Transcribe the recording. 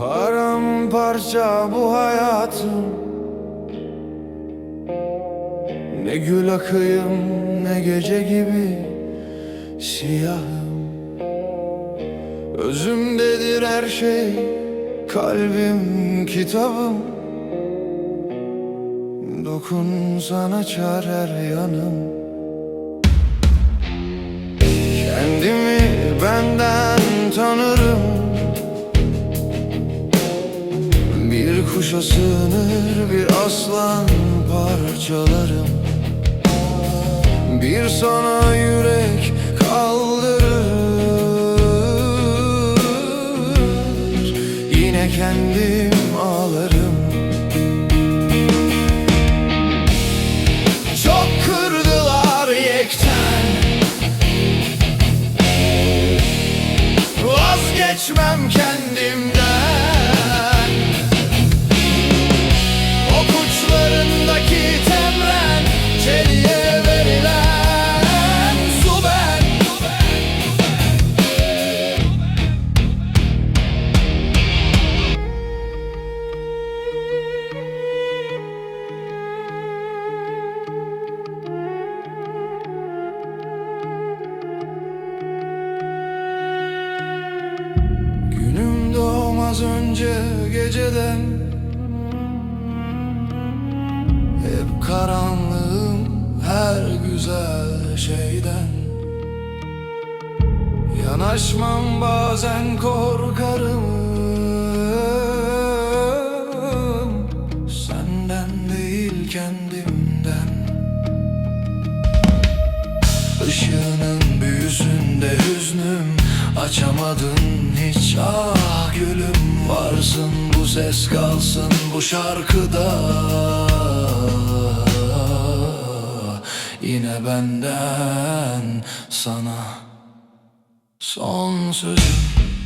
Paramparça bu hayatım. Ne gül akıyım ne gece gibi siyahım. Özümdedir her şey Kalbim kitabım. Dokunsan açar her yanım. Kendimi benden kuşa sığınır bir aslan parçalarım. Bir sana yürek kaldırır. Yine kendim ağlarım. Çok kırdılar yekten. Vazgeçmem kendimden doğmaz önce geceden. Hep karanlığım her güzel şeyden. Yanaşmam bazen korkarım. Senden değil kendimden. Işığının büyüsünde hüznüm Açamadın hiç ah gülüm Varsın bu ses kalsın bu şarkıda. Yine benden sana son sözüm